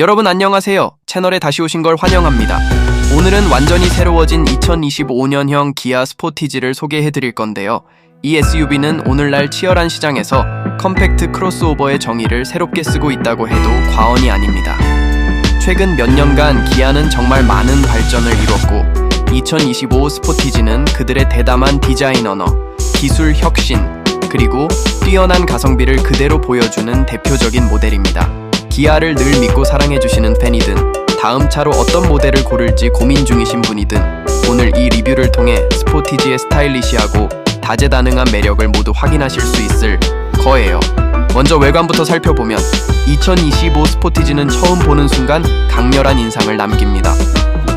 여러분 안녕하세요. 채널에 다시 오신 걸 환영합니다. 오늘은 완전히 새로워진 2025년형 기아 스포티지를 소개해 드릴 건데요. 이 SUV는 오늘날 치열한 시장에서 컴팩트 크로스오버의 정의를 새롭게 쓰고 있다고 해도 과언이 아닙니다. 최근 몇 년간 기아는 정말 많은 발전을 이뤘고 2025 스포티지는 그들의 대담한 디자인 언어, 기술 혁신, 그리고 뛰어난 가성비를 그대로 보여주는 대표적인 모델입니다. 기아를 늘 믿고 사랑해주시는 팬이든 다음 차로 어떤 모델을 고를지 고민 중이신 분이든 오늘 이 리뷰를 통해 스포티지의 스타일리시하고 다재다능한 매력을 모두 확인하실 수 있을 거예요. 먼저 외관부터 살펴보면 2025 스포티지는 처음 보는 순간 강렬한 인상을 남깁니다.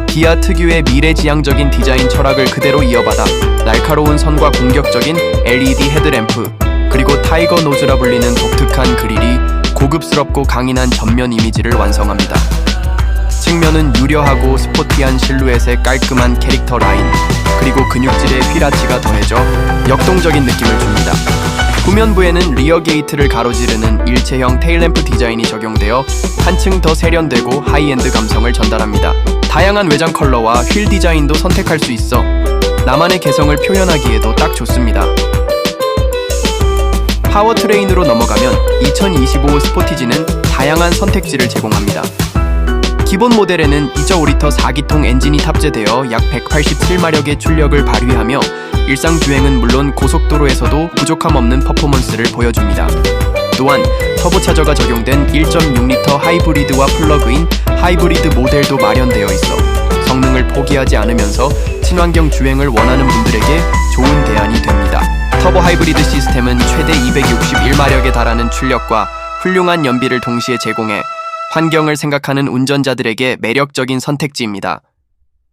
기아 특유의 미래지향적인 디자인 철학을 그대로 이어받아 날카로운 선과 공격적인 LED 헤드램프 그리고 타이거 노즈라 불리는 독특한 그릴이 고급스럽고 강인한 전면 이미지를 완성합니다. 측면은 유려하고 스포티한 실루엣의 깔끔한 캐릭터 라인 그리고 근육질의 휘라치가 더해져 역동적인 느낌을 줍니다. 후면부에는 리어 게이트를 가로지르는 일체형 테일램프 디자인이 적용되어 한층 더 세련되고 하이엔드 감성을 전달합니다. 다양한 외장 컬러와 휠 디자인도 선택할 수 있어 나만의 개성을 표현하기에도 딱 좋습니다. 파워트레인으로 넘어가면 2025 스포티지는 다양한 선택지를 제공합니다. 기본 모델에는 2.5리터 4기통 엔진이 탑재되어 약 187마력의 출력을 발휘하며 일상 주행은 물론 고속도로에서도 부족함 없는 퍼포먼스를 보여줍니다. 또한 터보차저가 적용된 1.6리터 하이브리드와 플러그인 하이브리드 모델도 마련되어 있어 성능을 포기하지 않으면서 친환경 주행을 원하는 분들에게 좋은 대안이 됩니다. 터보 하이브리드 시스템은 최대 261마력에 달하는 출력과 훌륭한 연비를 동시에 제공해 환경을 생각하는 운전자들에게 매력적인 선택지입니다.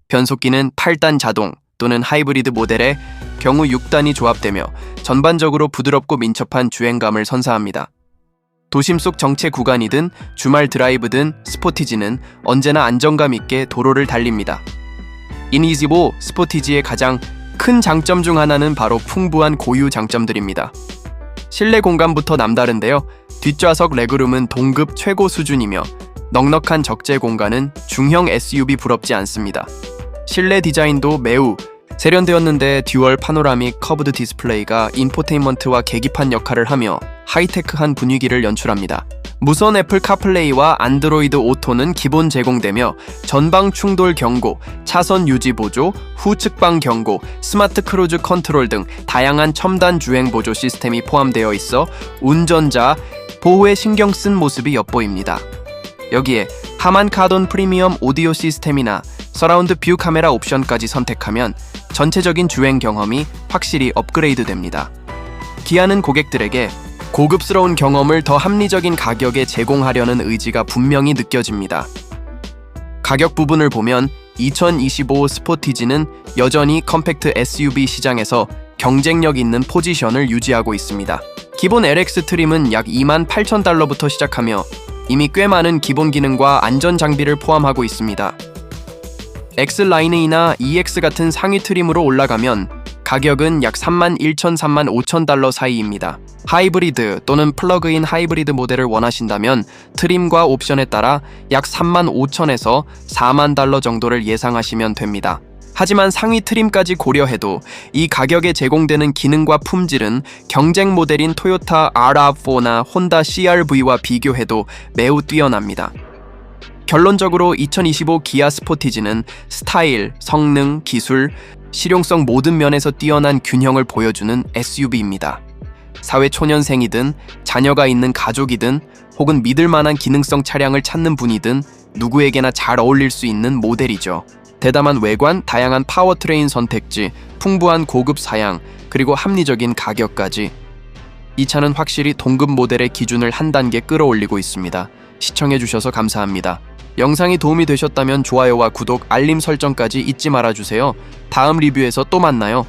변속기는 8단 자동 또는 하이브리드 모델에 경우 6단이 조합되며 전반적으로 부드럽고 민첩한 주행감을 선사합니다. 도심 속 정체 구간이든 주말 드라이브든 스포티지는 언제나 안정감 있게 도로를 달립니다. 이니지보 스포티지의 가장 큰 장점 중 하나는 바로 풍부한 고유 장점들입니다. 실내 공간부터 남다른데요. 뒷좌석 레그룸은 동급 최고 수준이며 넉넉한 적재 공간은 중형 SUV 부럽지 않습니다. 실내 디자인도 매우 세련되었는데 듀얼 파노라믹 커브드 디스플레이가 인포테인먼트와 계기판 역할을 하며 하이테크한 분위기를 연출합니다. 무선 애플 카플레이와 안드로이드 오토는 기본 제공되며 전방 충돌 경고, 차선 유지 보조, 후측방 경고, 스마트 크루즈 컨트롤 등 다양한 첨단 주행 보조 시스템이 포함되어 있어 운전자 보호에 신경 쓴 모습이 엿보입니다. 여기에 하만 카돈 프리미엄 오디오 시스템이나 서라운드 뷰 카메라 옵션까지 선택하면 전체적인 주행 경험이 확실히 업그레이드 됩니다. 기아는 고객들에게 고급스러운 경험을 더 합리적인 가격에 제공하려는 의지가 분명히 느껴집니다. 가격 부분을 보면 2025 스포티지는 여전히 컴팩트 SUV 시장에서 경쟁력 있는 포지션을 유지하고 있습니다. 기본 LX 트림은 약 2만 8천 달러부터 시작하며 이미 꽤 많은 기본 기능과 안전 장비를 포함하고 있습니다. X 라인이나 EX 같은 상위 트림으로 올라가면 가격은 약 3만 1천 3만 5천 달러 사이입니다. 하이브리드 또는 플러그인 하이브리드 모델을 원하신다면 트림과 옵션에 따라 약 3만 5천에서 4만 달러 정도를 예상하시면 됩니다. 하지만 상위 트림까지 고려해도 이 가격에 제공되는 기능과 품질은 경쟁 모델인 토요타 RAV4나 혼다 CRV와 비교해도 매우 뛰어납니다. 결론적으로 2025 기아 스포티지는 스타일, 성능, 기술, 실용성 모든 면에서 뛰어난 균형을 보여주는 SUV입니다. 사회 초년생이든 자녀가 있는 가족이든 혹은 믿을 만한 기능성 차량을 찾는 분이든 누구에게나 잘 어울릴 수 있는 모델이죠. 대담한 외관, 다양한 파워트레인 선택지, 풍부한 고급 사양, 그리고 합리적인 가격까지. 이 차는 확실히 동급 모델의 기준을 한 단계 끌어올리고 있습니다. 시청해주셔서 감사합니다. 영상이 도움이 되셨다면 좋아요와 구독, 알림 설정까지 잊지 말아주세요. 다음 리뷰에서 또 만나요.